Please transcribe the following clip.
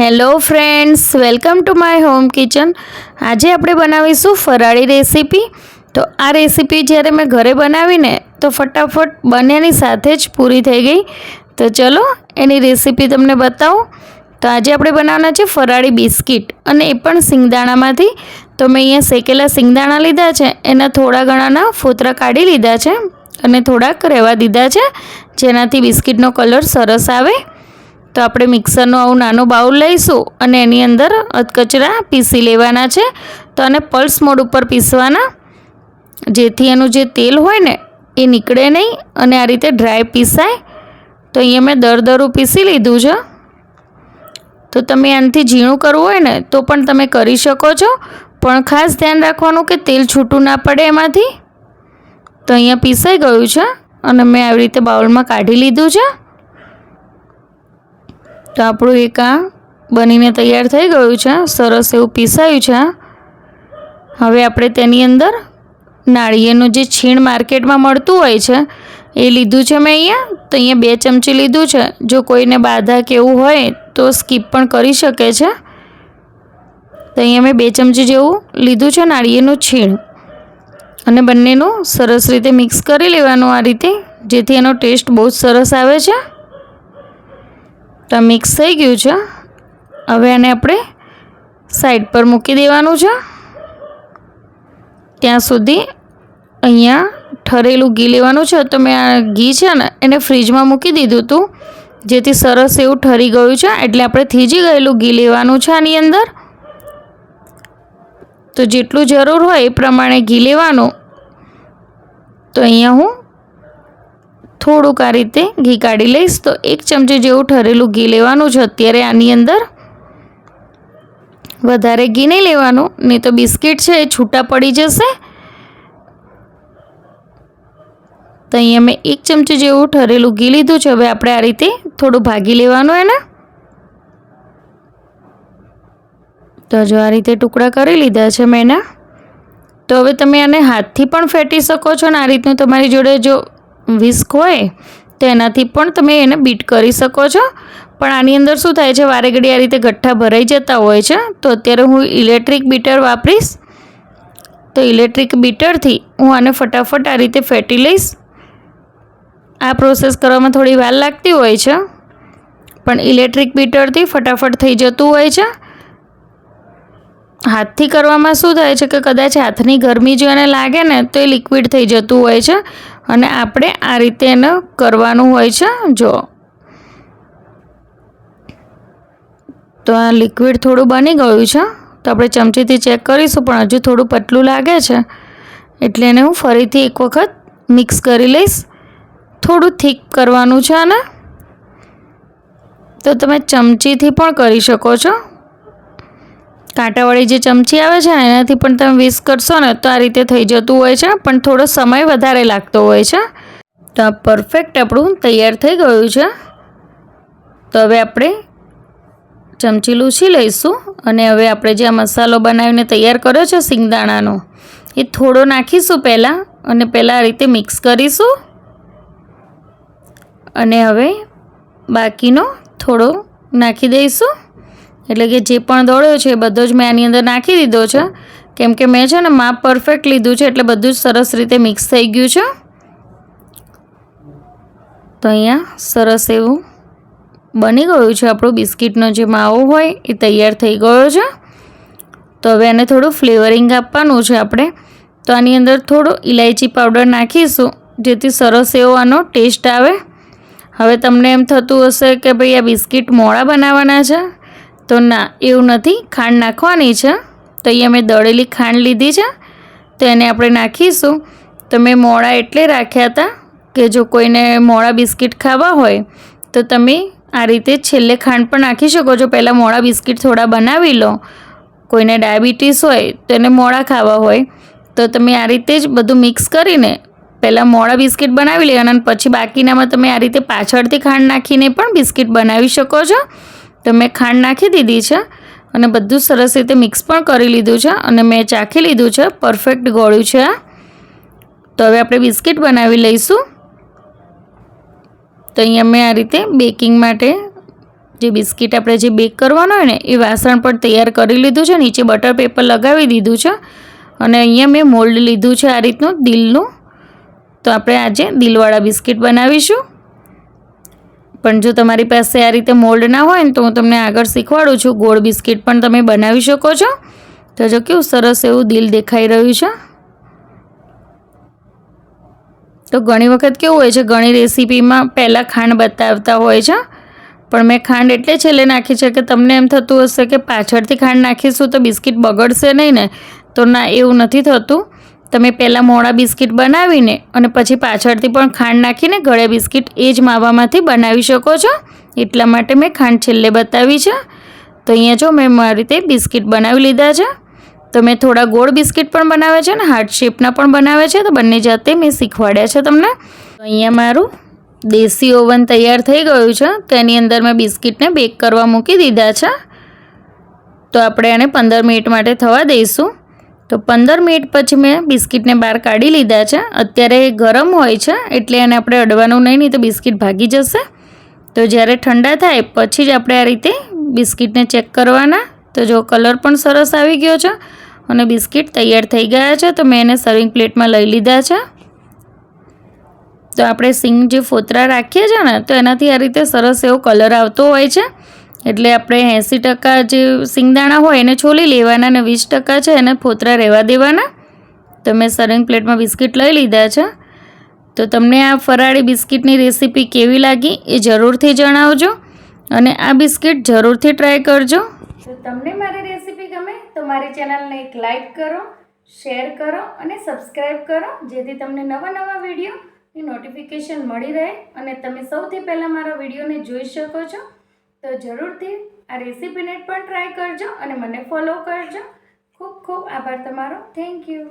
Hello friends, welcome to my home kitchen. આજે આપણે બનાવીશું ફરાળી રેસીપી. તો આ રેસીપી જ્યારે મેં ઘરે બનાવીને, તો ફટાફટ બંનેની સાથે જ પૂરી થઈ ગઈ. તો ચલો, એની રેસીપી તમને બતાવું. તો આજે આપણે બનાવવાના છે ફરાળી બિસ્કિટ અને એ પણ સિંગદાણામાંથી. તો મેં અહીંયા શેકેલા સિંગદાણા લીધા છે, એના થોડા ઘણાના ફોતરા કાઢી લીધા છે અને થોડાક રહેવા દીધા છે, જેનાથી બિસ્કિટનો કલર સરસ આવે. તો આપણે મિક્સરનો આવું નાનું બાઉલ લઈશું અને એની અંદર અધકચરા પીસી લેવાના છે. તો આને પલ્સ મોડ ઉપર પીસવાના. જેથી એનું જે તેલ હોય ને, એ નીકળે નહીં અને આ રીતે ડ્રાય પીસાય. તો અહીંયા મેં દરદરું પીસી લીધું છે. તો તમે આનાથી ઝીણું કરવું હોય ને, તો પણ તમે કરી શકો છો. પણ ખાસ ધ્યાન રાખવાનું કે તેલ છૂટું ના પડે એમાંથી. તો અહીંયા પીસાઈ ગયું છે અને મેં આવી રીતે બાઉલમાં કાઢી લીધું છે. તો આપણું એક આ બનીને તૈયાર થઈ ગયું છે. સરસ એવું પીસાયું છે. હવે આપણે તેની અંદર નાળિયેરનું જે છીણ માર્કેટમાં મળતું હોય છે, એ લીધું છે મેં અહીંયા. તો અહીંયા બે ચમચી લીધું છે. જો કોઈને બાધા કે એવું હોય તો સ્કીપ પણ કરી શકે છે. તો અહીંયા મેં બે ચમચી જેવું લીધું છે નાળિયેરનું છીણ. અને બંનેનું સરસ રીતે મિક્સ કરી લેવાનું આ રીતે, જેથી એનો ટેસ્ટ બહુ જ સરસ આવે છે. તો મિક્સ થઈ ગયું છે. હવે આને આપણે સાઈડ પર મૂકી દેવાનું છે. ત્યાં સુધી અહીંયા ઠરેલું ઘી લેવાનું છે. તો મેં આ ઘી છે ને, એને ફ્રીજમાં મૂકી દીધું હતું. જેથી સરસ એવું ઠરી ગયું છે. એટલે આપણે થીજી ગયેલું ઘી લેવાનું છે આની અંદર. તો જેટલું જરૂર હોય એ પ્રમાણે ઘી લેવાનું. તો અહીંયા હું થોડુંક આ રીતે ઘી કાઢી લઈશ. તો એક ચમચી જેવું ઠરેલું ઘી લેવાનું છે. અત્યારે આની અંદર વધારે ઘી નહીં લેવાનું. નહીં તો બિસ્કિટ છે, એ છૂટા પડી જશે. તો અહીંયા મેં એક ચમચી જેવું ઠરેલું ઘી લીધું છે. હવે આપણે આ રીતે થોડું ભાગી લેવાનું એને. તો જો આ રીતે ટુકડા કરી લીધા છે મેં એના. તો હવે તમે આને હાથથી પણ ફેટી શકો છો ને આ રીતનું તમારી જોડે જો વિસ્ક હોય તો એનાથી પણ તમે એને બીટ કરી શકો છો. પણ આની અંદર શું થાય છે, વારે ઘડી આ રીતે ગઠ્ઠા ભરાઈ જતા હોય છે, તો અત્યારે હું ઇલેક્ટ્રિક બીટર વાપરીશ. તો ઇલેક્ટ્રિક બીટરથી હું આને ફટાફટ આ રીતે ફેટી લઈશ. આ પ્રોસેસ કરવામાં થોડી વાર લાગતી હોય છે, પણ ઇલેક્ટ્રિક બીટરથી ફટાફટ થઈ જતું હોય છે. હાથથી કરવામાં શું થાય છે કે કદાચ હાથની ગરમી જો એને લાગે ને, તો એ લિક્વિડ થઈ જતું હોય છે. અને આપણે આ રીતે એને કરવાનું હોય છે, જો. તો આ લિક્વિડ થોડું બની ગયું છે, તો આપણે ચમચીથી ચેક કરીશું, પણ હજુ થોડું પતલું લાગે છે. એટલે એને હું ફરીથી એક વખત મિક્સ કરી લઈશ. થોડું થીક કરવાનું છે આને. તો તમે ચમચીથી પણ કરી શકો છો. કાંટાવાળી જે ચમચી આવે છે એનાથી પણ તમે વિસ્ક કરશો ને, તો આ રીતે થઈ જતું હોય છે, પણ થોડો સમય વધારે લાગતો હોય છે. તો આ પરફેક્ટ આપણું તૈયાર થઈ ગયું છે. તો હવે આપણે ચમચી લૂછી લઈશું અને હવે આપણે જે આ મસાલો બનાવીને તૈયાર કર્યો છે સિંગદાણાનો, એ થોડો નાખીશું પહેલાં અને પહેલાં આ રીતે મિક્સ કરીશું. અને હવે બાકીનો થોડો નાખી દઈશું. એટલે કે જે પણ દોડ્યો છે એ બધો જ મેં આની અંદર નાખી દીધો છે. કેમ કે મેં છે ને માપ પરફેક્ટ લીધું છે એટલે બધું જ સરસ રીતે મિક્સ થઈ ગયું છે. તો અહીંયા સરસ એવું બની ગયું છે આપણું બિસ્કિટનો જે માવો હોય એ તૈયાર થઈ ગયો છે. તો હવે એને થોડું ફ્લેવરિંગ આપવાનું છે આપણે. તો આની અંદર થોડું ઇલાયચી પાવડર નાખીશું, જેથી સરસ એવો આનો ટેસ્ટ આવે. હવે તમને એમ થતું હશે કે ભાઈ આ બિસ્કિટ મોડા બનાવવાના છે. તો ના, એવું નથી. ખાંડ નાખવાની છે. તો અહીંયા મેં દળેલી ખાંડ લીધી છે. તો એને આપણે નાખીશું. તો મેં મોડા એટલે રાખ્યા હતા કે જો કોઈને મોડા બિસ્કિટ ખાવા હોય, તો તમે આ રીતે છેલ્લે ખાંડ પણ નાખી શકો. છો પહેલાં મોડા બિસ્કિટ થોડા બનાવી લો. કોઈને ડાયાબિટીસ હોય, તો એને મોડા ખાવા હોય. તો તમે આ રીતે જ બધું મિક્સ કરીને પહેલાં મોડા બિસ્કિટ બનાવી લેવાના અને પછી બાકીનામાં તમે આ રીતે પાછળથી ખાંડ નાખીને પણ બિસ્કિટ બનાવી શકો છો. તો મેં ખાંડ નાખી દીધી છે અને બધું સરસ રીતે મિક્સ પણ કરી લીધું છે અને મેં ચાખી લીધું છે. પરફેક્ટ ગોળ્યું છે આ. તો હવે આપણે બિસ્કિટ બનાવી લઈશું. તો અહીંયા મેં આ રીતે બેકિંગ માટે જે બિસ્કિટ આપણે જે બેક કરવાનું હોય ને, એ વાસણ પણ તૈયાર કરી લીધું છે. નીચે બટર પેપર લગાવી દીધું છે અને અહીંયા મેં મોલ્ડ લીધું છે આ રીતનું, દિલનું. તો આપણે આજે દિલવાળા બિસ્કિટ બનાવીશું. પણ જો તમારી પાસે આ રીતે મોલ્ડ ના હોય ને તો હું તમને આગળ શીખવાડું છું. ગોળ બિસ્કિટ પણ તમે બનાવી શકો છો. તો જો કેવું સરસ એવું દિલ દેખાઈ રહ્યું છે. તો ઘણી વખત કેવું હોય છે, ઘણી રેસીપીમાં પહેલાં ખાંડ બતાવતા હોય છે. પણ મેં ખાંડ એટલે છેલ્લે નાખી છે કે તમને એમ થતું હશે કે પાછળથી ખાંડ નાખીશું તો બિસ્કિટ બગડશે નહીં ને. તો ના, એવું નથી થતું. તમે પહેલાં મોડા બિસ્કિટ બનાવીને અને પછી પાછળથી પણ ખાંડ નાખીને ગળે બિસ્કિટ એ જ માવામાંથી બનાવી શકો છો. એટલા માટે મેં ખાંડ છેલ્લે બતાવી છે. તો અહીંયા જો મેં મારી રીતે બિસ્કિટ બનાવી લીધા છે. તો મેં થોડા ગોળ બિસ્કિટ પણ બનાવે છે ને હાર્ટ શેપના પણ બનાવે છે. તો બંને જાતે મેં શીખવાડ્યા છે તમને. અહીંયા મારું દેશી ઓવન તૈયાર થઈ ગયું છે. તો એની અંદર મેં બિસ્કિટને બેક કરવા મૂકી દીધા છે. તો આપણે એને પંદર મિનિટ માટે થવા દઈશું. તો પંદર મિનિટ પછી મેં બિસ્કિટને બહાર કાઢી લીધા છે. અત્યારે ગરમ હોય છે, એટલે એને આપણે અડવાનું નહીં નહીં તો બિસ્કિટ ભાગી જશે. તો જ્યારે ઠંડા થાય, પછી જ આપણે આ રીતે બિસ્કિટને ચેક કરવાના. તો જો કલર પણ સરસ આવી ગયો છે અને બિસ્કિટ તૈયાર થઈ ગયા છે, તો મેં એને સર્વિંગ પ્લેટમાં લઈ લીધા છે. તો આપણે સિંગ જે ફોતરા રાખીએ છીએ ને, તો એનાથી આ રીતે સરસ એવો કલર આવતો હોય છે. એટલે આપણે એંસી ટકા જે સિંગદાણા હોય એને છોલી લેવાના અને વીસ ટકા છે એને ફોતરા રહેવા દેવાના. તો મેં પ્લેટમાં બિસ્કિટ લઈ લીધા છે. તો તમને આ ફરાળી બિસ્કિટની રેસીપી કેવી લાગી એ જરૂરથી જણાવજો અને આ બિસ્કિટ જરૂરથી ટ્રાય કરજો. જો તમને મારી રેસીપી ગમે તો મારી ચેનલને એક લાઇક કરો, શેર કરો અને સબસ્ક્રાઈબ કરો, જેથી તમને નવા નવા વિડીયોની નોટિફિકેશન મળી રહે અને તમે સૌથી પહેલાં મારા વિડીયોને જોઈ શકો છો. તો જરૂરથી આ રેસીપીને પણ ટ્રાય કરજો અને મને ફોલો કરજો. ખૂબ ખૂબ આભાર તમારો. Thank you